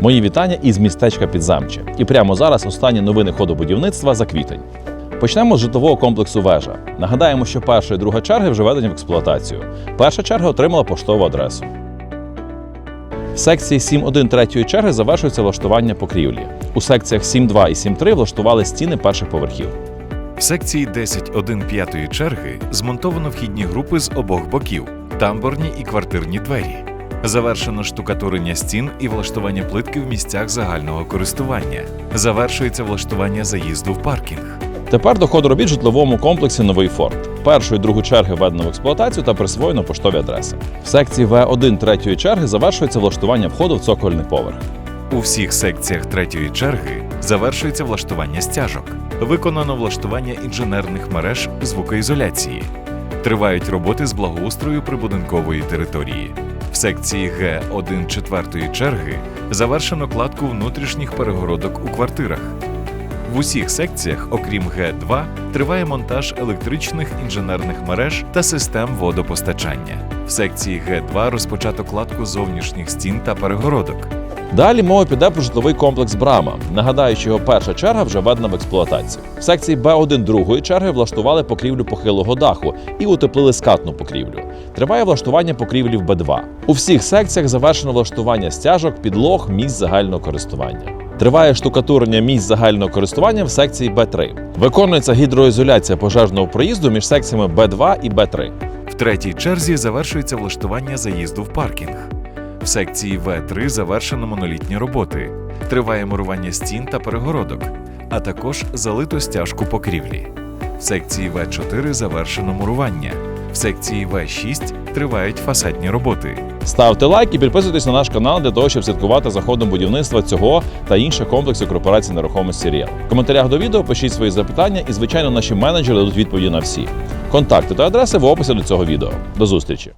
Мої вітання із містечка Підзамче. І прямо зараз останні новини ходу будівництва за квітень. Почнемо з житлового комплексу вежа. Нагадаємо, що перша і друга черги вже введені в експлуатацію. Перша черга отримала поштову адресу. В секції 7.1 третьої черги завершується влаштування покрівлі. У секціях 7.2 і 7.3 влаштували стіни перших поверхів. В секції 10.1 п'ятої черги змонтовано вхідні групи з обох боків, тамбурні і квартирні двері. Завершено штукатурення стін і влаштування плитки в місцях загального користування. Завершується влаштування заїзду в паркінг. Тепер до ходу робіт в житловому комплексі Новий Форт. Першу і другу черги введено в експлуатацію та присвоєно поштові адреси. В секції В1 третьої черги завершується влаштування входу в цокольний поверх. У всіх секціях третьої черги завершується влаштування стяжок. Виконано влаштування інженерних мереж звукоізоляції. Тривають роботи з благоустрою прибудинкової території. В секції Г1 четвертої черги завершено кладку внутрішніх перегородок у квартирах. В усіх секціях, окрім Г2, триває монтаж електричних інженерних мереж та систем водопостачання. В секції Г2 розпочато кладку зовнішніх стін та перегородок. Далі мова піде про житловий комплекс Брама. Нагадаю, що його перша черга вже введена в експлуатацію. В секції Б1 другої черги влаштували покрівлю похилого даху і утеплили скатну покрівлю. Триває влаштування покрівлі в Б2. У всіх секціях завершено влаштування стяжок, підлог, місць загального користування. Триває штукатурення місць загального користування в секції Б3. Виконується гідроізоляція пожежного проїзду між секціями Б2 і Б3. В третій черзі завершується влаштування заїзду в паркінг. В секції В3 завершено монолітні роботи. Триває мурування стін та перегородок, а також залито стяжку покрівлі. В секції В4 завершено мурування. В секції В6 тривають фасадні роботи. Ставте лайк і підписуйтесь на наш канал для того, щоб слідкувати за ходом будівництва цього та інших комплексів корпорації нерухомості Ріал. В коментарях до відео пишіть свої запитання, і звичайно, наші менеджери дадуть відповіді на всі. Контакти та адреси в описі до цього відео. До зустрічі!